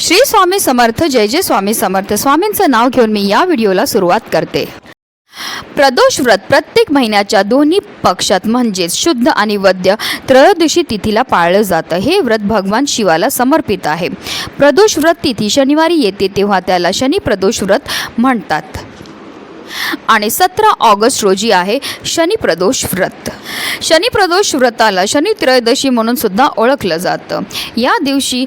श्री स्वामी समर्थ जय जय स्वामी समर्थ. स्वामींचं नाव घेऊन मी या व्हिडिओला सुरुवात करते. प्रदोष व्रत प्रत्येक महिन्याच्या दोन्ही पक्षात म्हणजेच शुद्ध आणि वद्य त्रयोदशी तिथीला पाळलं जातं. हे व्रत भगवान शिवाला समर्पित आहे. प्रदोष व्रत तिथी शनिवारी येते तेव्हा त्याला शनी प्रदोष व्रत म्हणतात. आणि सतरा ऑगस्ट रोजी आहे शनी प्रदोष व्रत. शनी प्रदोष व्रताला शनी त्रयोदशी म्हणून सुद्धा ओळखलं जातं. या दिवशी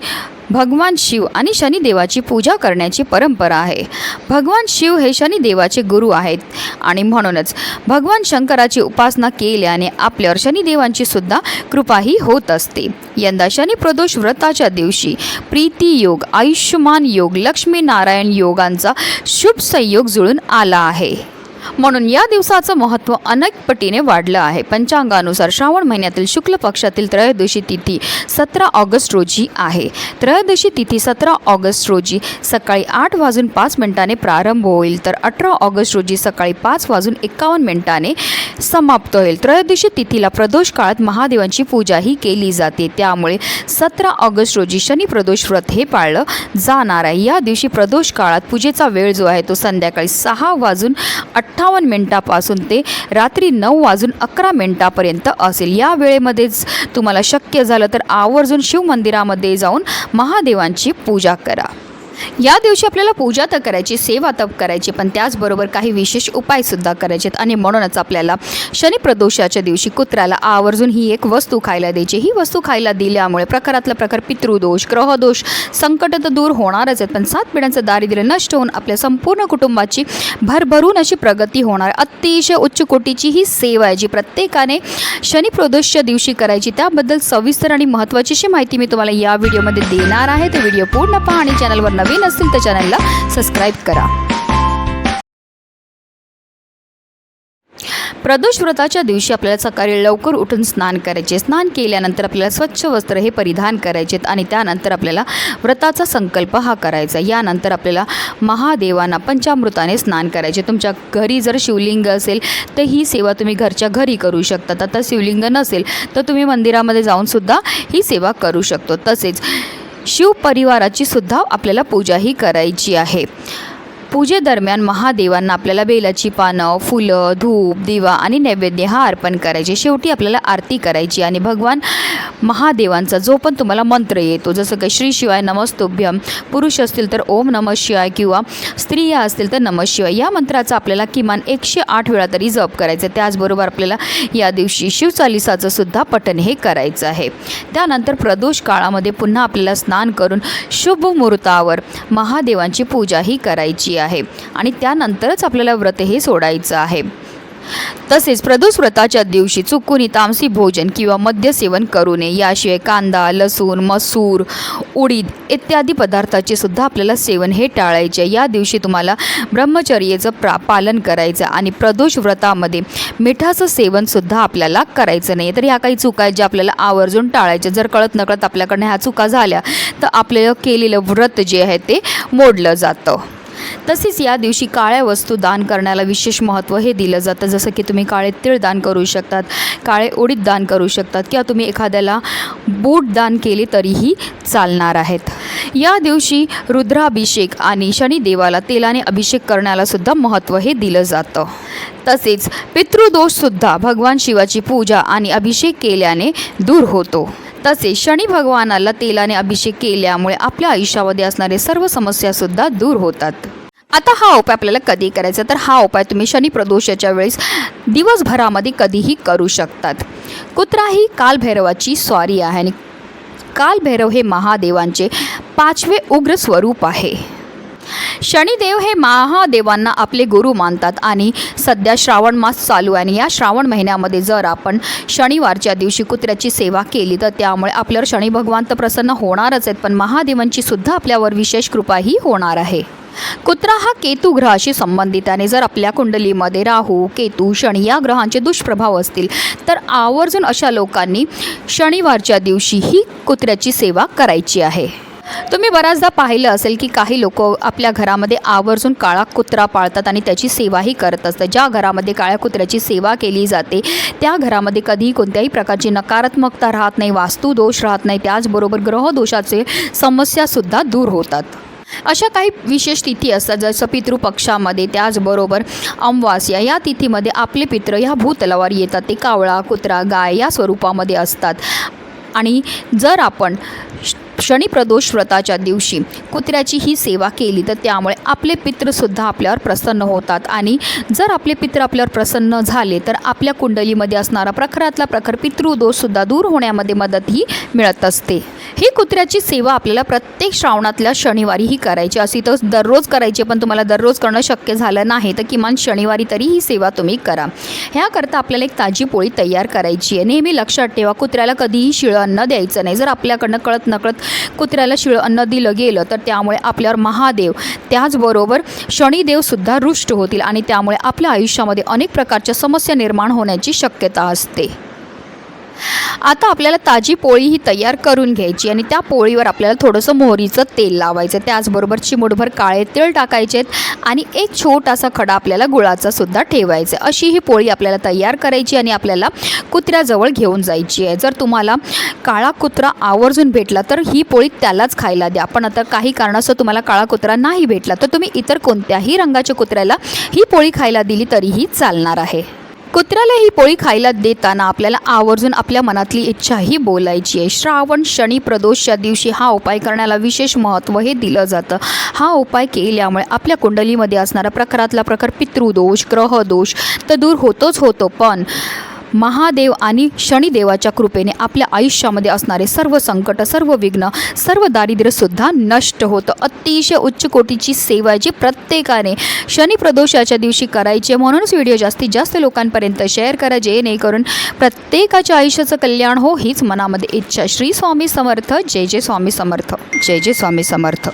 भगवान शिव आणि शनिदेवाची पूजा करण्याची परंपरा आहे. भगवान शिव हे शनिदेवाचे गुरु आहेत. आणि म्हणूनच भगवान शंकराची उपासना केल्याने आपल्यावर शनिदेवांची सुद्धा कृपाही होत असते. यंदा शनिप्रदोष व्रताच्या दिवशी प्रीती योग आयुष्यमान योग लक्ष्मीनारायण योगांचा शुभ संयोग जुळून आला आहे. म्हणून या दिवसाचं महत्त्व अनेक पटीने वाढलं आहे. पंचांगानुसार श्रावण महिन्यातील शुक्ल पक्षातील त्रयोदशी तिथी सतरा ऑगस्ट रोजी आहे. त्रयोदशी तिथी सतरा ऑगस्ट रोजी सकाळी आठ वाजून पाच मिनिटाने प्रारंभ होईल तर अठरा ऑगस्ट रोजी सकाळी पाच वाजून एकावन्न मिनिटाने समाप्त होईल. त्रयोदशी तिथीला प्रदोष काळात महादेवांची पूजाही केली जाते. त्यामुळे सतरा ऑगस्ट रोजी शनी प्रदोष व्रत हे पाळलं जाणार आहे. या दिवशी प्रदोष काळात पूजेचा वेळ जो आहे तो संध्याकाळी सहा वाजून अठ्ठावन्न मिनिटापासून ते रात्री नऊ वाजून अकरा मिनिटापर्यंत असेल. या वेळेमध्येच तुम्हाला शक्य झालं तर आवर्जून शिव मंदिरामध्ये जाऊन महादेवांची पूजा करा. या दिवशी आपल्याला पूजा तर करायची सेवा तप करायची पण त्याचबरोबर काही विशेष उपायसुद्धा करायचे आणि म्हणूनच आपल्याला शनिप्रदोषाच्या दिवशी कुत्र्याला आवर्जून ही एक वस्तू खायला द्यायची. ही वस्तू खायला दिल्यामुळे प्रकारातला प्रकार पितृदोष ग्रहदोष संकट तर दूर होणारच आहेत. पण सात पिढ्यांचं दारिद्र्य नष्ट होऊन आपल्या संपूर्ण कुटुंबाची भरभरून अशी प्रगती होणार. अतिशय उच्च कोटीची ही सेवा आहे जी प्रत्येकाने शनिप्रदोषच्या दिवशी करायची. त्याबद्दल सविस्तर आणि महत्त्वाची अशी माहिती मी तुम्हाला या व्हिडिओमध्ये देणार आहे. तो व्हिडिओ पूर्ण पहा आणि चॅनलवर नवीन असतील तर चॅनलला सबस्क्राईब करा. प्रदोष व्रताच्या दिवशी आपल्याला सकाळी लवकर उठून स्नान करायचे. स्नान केल्यानंतर आपल्याला स्वच्छ वस्त्र हे परिधान करायचेत आणि त्यानंतर आपल्याला व्रताचा संकल्प हा करायचा. यानंतर आपल्याला महादेवांना पंचामृताने स्नान करायचे. तुमच्या घरी जर शिवलिंग असेल तर ही सेवा तुम्ही घरच्या घरी करू शकता. आता शिवलिंग नसेल तर तुम्ही मंदिरामध्ये जाऊन सुद्धा ही सेवा करू शकतो. तसेच शिव परिवाराची सुद्धा आपल्याला पूजाही करायची आहे. पूजेदरम्यान महादेवांना आपल्याला बेलाची पानं फुलं धूप दिवा आणि नैवेद्य हा अर्पण करायचे. शेवटी आपल्याला आरती करायची आणि भगवान महादेवांचा जो पण तुम्हाला मंत्र येतो जसं काही श्री शिवाय नमस्तुभ्यम पुरुष असतील तर ओम नम शिवाय किंवा स्त्रिया असतील तर नम शिवाय या मंत्राचा आपल्याला किमान एकशे आठ वेळा तरी जप करायचं. त्याचबरोबर आपल्याला या दिवशी शिवचालिसाचं सुद्धा पठण हे करायचं आहे. त्यानंतर प्रदोष काळामध्ये पुन्हा आपल्याला स्नान करून शुभ मुहूर्तावर महादेवांची पूजाही करायची आहे. आणि त्यानंतरच आपल्याला व्रत हे सोडायचं आहे. तसेच प्रदोष व्रताच्या दिवशी चुकून तामसी भोजन किंवा मद्य सेवन करू नये. याशिवाय कांदा लसूण मसूर उडीद इत्यादी पदार्थाचे सुद्धा आपल्याला सेवन हे टाळायचे. या दिवशी तुम्हाला ब्रह्मचर्याचं प्रा पालन करायचं आणि प्रदोष व्रतामध्ये मिठाचं सेवनसुद्धा आपल्याला करायचं नाही. तर ह्या काही चुका आहेत ज्या आपल्याला आवर्जून टाळायच्या. जर कळत नकळत आपल्याकडनं ह्या चुका झाल्या तर आपलं केलेलं व्रत जे आहे ते मोडलं जातं. तसेच या दिवशी काळ्या वस्तू दान करण्याला विशेष महत्त्व हे दिलं जातं. जसं की तुम्ही काळे तीळ दान करू शकतात काळे उडीद दान करू शकतात किंवा तुम्ही एखाद्याला बूट दान केले तरीही चालणार आहेत. या दिवशी रुद्राभिषेक आणि शनिदेवाला तेलाने अभिषेक करण्याला सुद्धा महत्त्व हे दिलं जातं. तसेच पितृदोषसुद्धा भगवान शिवाची पूजा आणि अभिषेक केल्याने दूर होतो. तसेच शनी भगवानाला तेलाने अभिषेक केल्यामुळे आपल्या आयुष्यामध्ये असणारे सर्व समस्यासुद्धा दूर होतात. आता हा उपाय आपल्याला कधी करायचा तर हा उपाय तुम्ही शनी प्रदोषाच्या वेळेस दिवसभरामध्ये कधीही करू शकतात. कुत्रा ही कालभैरवाची स्वारी आहे आणि कालभैरव हे महादेवांचे पाचवे उग्र स्वरूप आहे. शनिदेव हे महादेवांना आपले गुरु मानतात आणि सध्या श्रावण मास चालू आहे आणि या श्रावण महिन्यामध्ये जर आपण शनिवारच्या दिवशी कुत्र्याची सेवा केली तर त्यामुळे आपल्यावर शनी भगवान तर प्रसन्न होणारच आहेत पण महादेवांची सुद्धा आपल्यावर विशेष कृपाही होणार आहे. कुत्रा हा केतू ग्रहाशी संबंधित आणि जर आपल्या कुंडलीमध्ये राहू केतू शनी या ग्रहांचे दुष्प्रभाव असतील तर आवर्जून अशा लोकांनी शनिवारच्या दिवशी ही कुत्र्याची सेवा करायची आहे. तुम्ही बऱ्याचदा पाहिलं असेल की काही लोक आपल्या घरामध्ये आवर्जून काळा कुत्रा पाळतात आणि त्याची सेवाही करत असतात. ज्या घरामध्ये काळ्या कुत्र्याची सेवा केली जाते त्या घरामध्ये कधीही कोणत्याही प्रकारची नकारात्मकता राहत नाही वास्तुदोष राहत नाही. त्याचबरोबर ग्रहदोषाचे समस्यासुद्धा दूर होतात. अशा काही विशेष तिथी असतात जसं पितृपक्षामध्ये त्याचबरोबर अमावास्या. या तिथीमध्ये आपले पित्र ह्या भूतलावर येतात. ते कावळा कुत्रा गाय या स्वरूपामध्ये असतात. आणि जर आपण श- शनिप्रदोष व्रताच्या दिवशी कुत्र्याची ही सेवा केली तर त्यामुळे आपले पित्रसुद्धा आपल्यावर प्रसन्न होतात. आणि जर आपले पित्र आपल्यावर प्रसन्न झाले तर आपल्या कुंडलीमध्ये असणारा प्रखरातला प्रखर पितृदोषसुद्धा दूर होण्यामध्ये मदतही मिळत असते. ही कुत्र्याची सेवा आपल्याला प्रत्येक श्रावणातल्या शनिवारीही करायची अशी तर दररोज करायची पण तुम्हाला दररोज करणं शक्य झालं नाही तर किमान शनिवारी तरी ही सेवा तुम्ही करा. ह्याकरता आपल्याला एक ताजी पोळी तयार करायची आहे. नेहमी लक्षात ठेवा कुत्र्याला कधीही शिळं अन्न द्यायचं नाही. जर आपल्याकडनं कळत नकळत कुत्र्याला शिळं अन्न दिलं गेलं तर त्यामुळे आपल्यावर महादेव त्याचबरोबर शनिदेवसुद्धा रुष्ट होतील आणि त्यामुळे आपल्या आयुष्यामध्ये अनेक प्रकारच्या समस्या निर्माण होण्याची शक्यता असते. आता आपल्याला ताजी पोळी ही तयार करून घ्यायची आणि त्या पोळीवर आपल्याला थोडंसं मोहरीचं तेल लावायचं. त्याचबरोबर चिमूटभर काळे तेल टाकायचे आणि एक छोटासा खडा आपल्याला गुळाचा सुद्धा ठेवायचा. आहे. अशी ही पोळी आपल्याला तयार करायची आणि आपल्याला कुत्र्याजवळ घेऊन जायची आहे. जर तुम्हाला काळा कुत्रा आवर्जून भेटला तर ही पोळी त्यालाच खायला द्या. पण आता काही कारणास्तव तुम्हाला काळा कुत्रा नाही भेटला तर तुम्ही इतर कोणत्याही रंगाच्या कुत्र्याला ही पोळी खायला दिली तरीही चालणार आहे. कुत्र्याला ही पोळी खायला देताना आपल्याला आवर्जून आपल्या मनातली इच्छाही बोलायची आहे. श्रावण शनी प्रदोषच्या दिवशी हा उपाय करण्याला विशेष महत्त्व हे दिलं जातं. हा उपाय केल्यामुळे आपल्या कुंडलीमध्ये असणारा प्रकारातला प्रकार पितृदोष ग्रहदोष तर दूर होतोच होतो पण महादेव आणि शनिदेवाच्या कृपेने आपल्या आयुष्यामध्ये असणारे सर्व संकट सर्व विघ्न सर्व दारिद्र्यसुद्धा नष्ट होतं. अतिशय उच्च कोटीची सेवा जी प्रत्येकाने शनिप्रदोषाच्या दिवशी करायची म्हणूनच व्हिडिओ जास्तीत जास्त लोकांपर्यंत शेअर करा जेणेकरून प्रत्येकाच्या आयुष्याचं कल्याण हो हीच मनामध्ये इच्छा श्री स्वामी समर्थ. जय जय स्वामी समर्थ. जय जय स्वामी समर्थ.